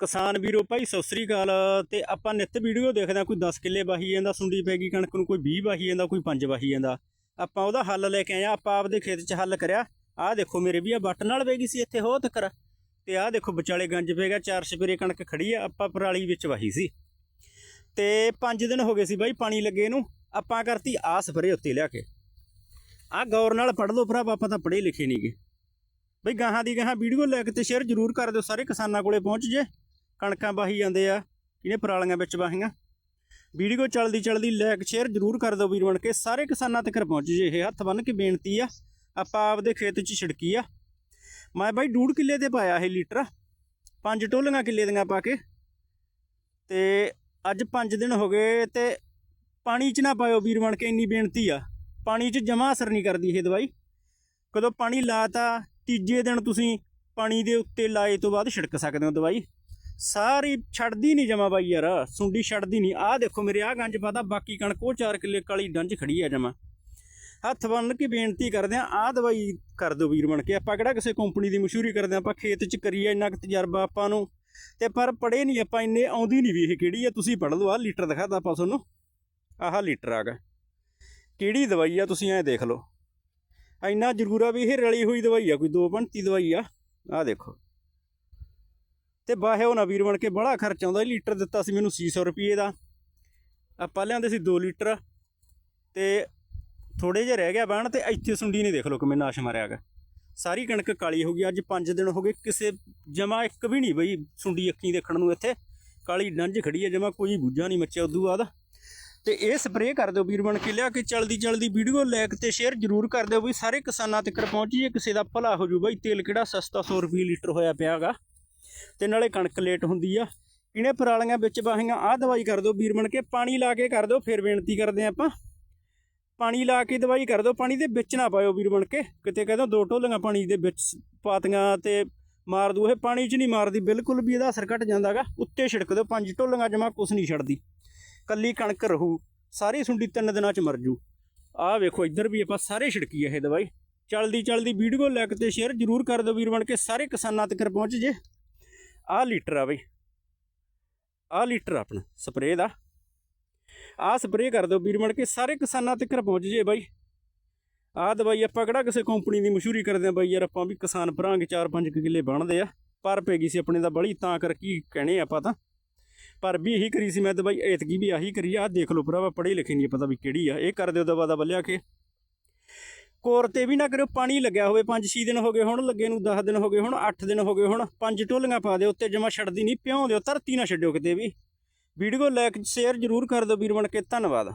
ਕਿਸਾਨ ਵੀਰੋ ਭਾਈ, ਸਤਿ ਸ੍ਰੀ ਅਕਾਲ। ਤੇ ਆਪਾਂ ਨਿੱਤ ਵੀਡੀਓ ਦੇਖਦੇ ਹਾਂ, ਕੋਈ 10 ਕਿੱਲੇ ਵਾਹੀ ਜਾਂਦਾ, ਸੁੰਡੀ ਪੈ ਗਈ ਕਣਕ ਨੂੰ, ਕੋਈ 20 ਵਾਹੀ ਜਾਂਦਾ, ਕੋਈ 5 ਵਾਹੀ ਜਾਂਦਾ। ਆਪਾਂ ਉਹਦਾ ਹੱਲ ਲੈ ਕੇ ਆਏ ਆ ਆਪਾਂ ਆਪਦੇ ਖੇਤ 'ਚ ਹੱਲ ਕਰਿਆ। ਆਹ ਦੇਖੋ ਮੇਰੇ ਵੀ ਆ ਬੱਟ ਨਾਲ ਪੈ ਗਈ ਸੀ ਇੱਥੇ ਹੋ ਤੱਕਰ। ਤੇ ਆਹ ਦੇਖੋ ਵਿਚਾਲੇ ਗੰਜ ਪੈ ਗਿਆ, ਚਾਰ ਛਪੇਰੇ ਕਣਕ ਖੜੀ ਆ, ਆਪਾਂ ਪਰਾਲੀ ਵਿੱਚ ਵਾਹੀ ਸੀ। ਤੇ 5 ਦਿਨ ਹੋ ਗਏ ਸੀ ਬਾਈ, ਪਾਣੀ ਲੱਗੇ ਨੂੰ। ਆਪਾਂ ਕਰਤੀ ਆ ਸਪਰੇ ਉੱਤੇ ਲਿਆ ਕੇ। ਆਹ ਗੌਰ ਨਾਲ ਪੜ ਲਓ ਭਰਾ, ਆਪਾਂ ਤਾਂ ਪੜ੍ਹੇ ਲਿਖੇ ਨਹੀਂਗੇ ਬਈ ਗਾਹਾਂ ਦੀ ਗਾਹਾਂ ਵੀਡੀਓ ਲੈ ਕੇ ਤੇ ਸ਼ੇਅਰ ਜ਼ਰੂਰ ਕਰ ਦਿਓ, ਸਾਰੇ ਕਿਸਾਨਾਂ ਕੋਲੇ ਪਹੁੰਚ ਜੇ। ਕਣਕਾਂ ਵਾਹੀ ਜਾਂਦੇ ਆ ਇਹਨੇ ਪਰਾਲੀਆਂ ਵਿੱਚ ਵਾਹੀਆਂ? ਵੀਡੀਓ ਚੱਲਦੀ ਚੱਲਦੀ ਲਾਈਕ ਸ਼ੇਅਰ ਜ਼ਰੂਰ ਕਰ ਦਿਓ ਵੀਰ ਬਣ ਕੇ। ਸਾਰੇ ਕਿਸਾਨਾਂ ਤੱਕ ਪਹੁੰਚ ਜੇ ਇਹ ਹੱਥ ਬੰਨ ਕੇ ਬੇਨਤੀ ਆ, ਆਪਾਂ ਆਪਦੇ ਖੇਤ 'ਚ ਛਿੜਕੀ ਆ। ਮੈਂ ਬਾਈ ਡੂਢ ਕਿੱਲੇ ਤੇ ਪਾਇਆ ਇਹ ਲੀਟਰ, ਪੰਜ ਟੋਲੀਆਂ ਕਿੱਲੇ ਦੀਆਂ ਪਾ ਕੇ। ਤੇ ਅੱਜ 5 ਦਿਨ ਹੋ ਗਏ ਤੇ ਪਾਣੀ 'ਚ ਨਾ ਪਾਇਓ ਵੀਰ ਬਣ ਕੇ, ਇੰਨੀ ਬੇਨਤੀ ਆ। ਪਾਣੀ 'ਚ ਜਮਾ ਅਸਰ ਨਹੀਂ ਕਰਦੀ ਇਹ ਦਵਾਈ। ਕਦੋਂ ਪਾਣੀ ਲਾਤਾ, ਤੀਜੇ ਦਿਨ ਤੁਸੀਂ ਪਾਣੀ ਦੇ ਉੱਤੇ ਲਾਏ ਤੋਂ ਬਾਅਦ ਛਿੜਕ ਸਕਦੇ ਹੋ ਦਵਾਈ। ਸਾਰੀ ਛੱਡਦੀ ਨਹੀਂ ਜਮਾ ਬਾਈ ਯਾਰ, ਸੁੰਡੀ ਛੱਡਦੀ ਨਹੀਂ। ਆਹ ਦੇਖੋ ਮੇਰੇ, ਆਹ ਗੰਜ ਪਾਤਾ ਬਾਕੀ ਕਣਕ ਉਹ 4 ਕਿੱਲੇ ਕਾਲੀ ਡੰਜ ਖੜੀ ਆ ਜਮਾ। ਹੱਥ ਬੰਨ ਕੇ ਬੇਨਤੀ ਕਰਦੇ ਆ, ਆਹ ਦਵਾਈ ਕਰ ਦਿਓ ਵੀਰ ਬਣ ਕੇ। ਆਪਾਂ ਕਿਹੜਾ ਕਿਸੇ ਕੰਪਨੀ ਦੀ ਮਸ਼ਹੂਰੀ ਕਰਦੇ ਆਪਾਂ ਖੇਤ 'ਚ ਕਰੀਏ ਇੰਨਾ ਕੁ ਤਜਰਬਾ ਆਪਾਂ ਨੂੰ। ਤੇ ਪਰ ਪੜੇ ਨਹੀਂ, ਆਪਾਂ ਇੰਨੇ ਆਉਂਦੀ ਨਹੀਂ ਵੀ ਇਹ ਕਿਹੜੀ ਆ, ਤੁਸੀਂ ਪੜ ਲਓ, ਆਹ ਲੀਟਰ ਦਿਖਾਦਾ ਆਪਾਂ ਤੁਹਾਨੂੰ। ਆਹ ਲੀਟਰ ਆ ਗਾ। ਕਿਹੜੀ ਦਵਾਈ ਆ, ਤੁਸੀਂ ਐ ਦੇਖ ਲਓ। ਇੰਨਾ ਜ਼ਰੂਰ ਆ ਵੀ ਇਹ ਰਲੀ ਹੋਈ ਦਵਾਈ ਆ, ਕੋਈ ਦੋ ਪੰਤੀ ਦਵਾਈ ਆ। ਆਹ ਦੇਖੋ। ਤੇ ਬਾਹਿਓ ਨਾ ਵੀਰ ਬਣ ਕੇ ਬੜਾ ਖਰਚ ਆਉਂਦਾ ਲੀਟਰ ਦਿੱਤਾ ਸੀ ਮੈਨੂੰ 600 ਰੁਪਏ ਦਾ। ਆਪਾਂ ਲਿਆਂਦੇ ਸੀ 2 ਲੀਟਰ ਤੇ ਥੋੜੇ ਜਿਹਾ ਰਹਿ ਗਿਆ ਬਣ ਤੇ ਇੱਥੇ ਸੁੰਡੀ ਨੇ ਦੇਖ ਲਓ ਕਿਵੇਂ ਨਾਸ਼ ਮਾਰਿਆ ਗਾ ਸਾਰੀ ਕਣਕ ਕਾਲੀ ਹੋ ਗਈ, ਅੱਜ 5 ਦਿਨ ਹੋ ਗਏ, ਕਿਸੇ ਜਮਾ ਇੱਕ ਵੀ ਨਹੀਂ ਬਈ ਸੁੰਡੀ ਅੱਖੀਂ ਦੇਖਣ ਨੂੰ ਇੱਥੇ। ਕਾਲੀ ਡੰਜ ਖੜੀ ਹੈ ਜਮਾ ਕੋਈ ਬੁੱਝਾ ਨਹੀਂ ਮੱਚਿਆ ਉਦੋਂ ਬਾਅਦ। ਤੇ ਇਹ ਸਪਰੇਅ ਕਰ ਦਿਓ ਵੀਰ ਬਣ ਕੇ, ਲਿਆ ਕੇ ਚਲਦੀ ਚਲਦੀ ਵੀਡੀਓ ਲਾਈਕ ਤੇ ਸ਼ੇਅਰ ਜ਼ਰੂਰ ਕਰ ਦਿਓ ਵੀ ਸਾਰੇ ਕਿਸਾਨਾਂ ਤੱਕ ਪਹੁੰਚੀਏ, ਕਿਸੇ ਦਾ ਭਲਾ ਹੋ ਜੂ ਬਾਈ, ਤੇਲ ਕਿਹੜਾ ਸਸਤਾ 100 ਰੁਪਏ ਲੀਟਰ ਹੋਇਆ ਪਿਆਗਾ ਤੇ ਨਾਲੇ ਕਣਕ ਲੇਟ ਹੁੰਦੀ ਆ। ਇਹਨੇ ਪਰਾਲੀਆਂ ਵਿੱਚ ਵਾਹੀਆਂ, ਆਹ ਦਵਾਈ ਕਰ ਦਿਓ ਵੀਰ ਬਣ ਕੇ, ਪਾਣੀ ਲਾ ਕੇ ਕਰ ਦਿਓ, ਫਿਰ ਬੇਨਤੀ ਕਰਦੇ ਆਪਾਂ। ਪਾਣੀ ਲਾ ਕੇ ਦਵਾਈ ਕਰ ਦਿਓ, ਪਾਣੀ ਦੇ ਵਿੱਚ ਨਾ ਪਾਇਓ ਵੀਰ ਬਣ ਕੇ। ਕਿਤੇ ਕਹਿੰਦਾ ਦੋ ਢੋਲੀਆਂ ਪਾਣੀ ਦੇ ਵਿੱਚ ਪਾਤੀਆਂ ਤੇ ਮਾਰ ਦੂ, ਇਹ ਪਾਣੀ 'ਚ ਨਹੀਂ ਮਾਰਦੀ, ਬਿਲਕੁਲ ਵੀ ਇਹਦਾ ਅਸਰ ਘਟ ਜਾਂਦਾਗਾ ਉੱਤੇ ਛਿੜਕ ਦਿਓ, ਪੰਜ ਢੋਲੀਆਂ ਜਮਾ ਕੁਛ ਨਹੀਂ ਛੱਡਦੀ। ਕੱਲੀ ਕਣਕ ਰਹੂ, ਸਾਰੀ ਸੁੰਡੀ ਤਿੰਨ ਦਿਨਾਂ 'ਚ ਮਰ ਜੂ। ਆਹ ਵੇਖੋ, ਇੱਧਰ ਵੀ ਆਪਾਂ ਸਾਰੇ ਛਿੜਕੀ ਇਹ ਦਵਾਈ। ਚਲਦੀ ਚਲਦੀ ਵੀਡੀਓ ਲਾਇਕ ਤੇ ਸ਼ੇਅਰ ਜ਼ਰੂਰ ਕਰ ਦਿਓ ਵੀਰ ਬਣ ਕੇ, ਸਾਰੇ ਕਿਸਾਨਾਂ ਤੱਕ ਪਹੁੰਚ ਜੇ। ਆਹ ਲੀਟਰ ਆ ਬਈ। ਆਹ ਲੀਟਰ ਆ ਆਪਣਾ, ਸਪਰੇਅ ਦਾ। ਆਹ ਸਪਰੇਅ ਕਰ ਦਿਓ ਵੀਰ ਬਣ ਕੇ, ਸਾਰੇ ਕਿਸਾਨਾਂ ਤੱਕ ਪਹੁੰਚ ਜੇ ਬਾਈ। ਆਹ ਦਵਾਈ ਆਪਾਂ ਕਿਹੜਾ ਕਿਸੇ ਕੰਪਨੀ ਦੀ ਮਸ਼ਹੂਰੀ ਕਰਦੇ ਆ ਬਾਈ ਯਾਰ, ਆਪਾਂ ਵੀ ਕਿਸਾਨ ਭਰਾਂਗੇ 4-5 ਕਿੱਲੇ ਬਣਦੇ ਆ। ਪਰ ਪੈ ਗਈ ਸੀ ਆਪਣੇ ਦਾ ਬੜੀ ਤਾਂ ਕਰਕੇ ਹੀ ਕਹਿਣੇ ਆਪਾਂ ਤਾਂ। ਪਰ ਵੀ ਇਹੀ ਕਰੀ ਸੀ ਮੈਂ ਦਵਾਈ, ਐਤਕੀ ਵੀ ਆਹੀ ਕਰੀ ਆ। ਆਹ ਦੇਖ ਲਓ ਭਰਾਵਾ, ਪੜ੍ਹੇ ਲਿਖੇ ਨਹੀਂ ਪਤਾ ਵੀ ਕਿਹੜੀ ਆ। ਇਹ ਕਰ ਦਿਓ ਦਵਾ ਦਾ ਬੱਲਿਆ ਕੇ। ਕੋਰ ਤੇ ਵੀ ਨਾ ਕਰਿਓ, ਪਾਣੀ ਲੱਗਿਆ ਹੋਵੇ 5-6 ਦਿਨ ਹੋ ਗਏ ਹੁਣ, ਲੱਗੇ ਨੂੰ 10 ਦਿਨ ਹੋ ਗਏ ਹੁਣ 8 ਦਿਨ ਹੋ ਗਏ ਹੁਣ, ਪੰਜ ਢੋਲੀਆਂ ਪਾ ਦਿਓ, ਉੱਤੇ ਜਮਾ ਛੱਡਦੀ ਨਹੀਂ, ਪਿਉਂ ਦਿਓ, ਧਰਤੀ ਨਾ ਛੱਡਿਓ ਕਿਤੇ ਵੀ। ਵੀਡੀਓ ਲਾਇਕ ਸ਼ੇਅਰ ਜ਼ਰੂਰ ਕਰ ਦਿਓ, ਵੀਰ ਬਣ ਕੇ, ਧੰਨਵਾਦ।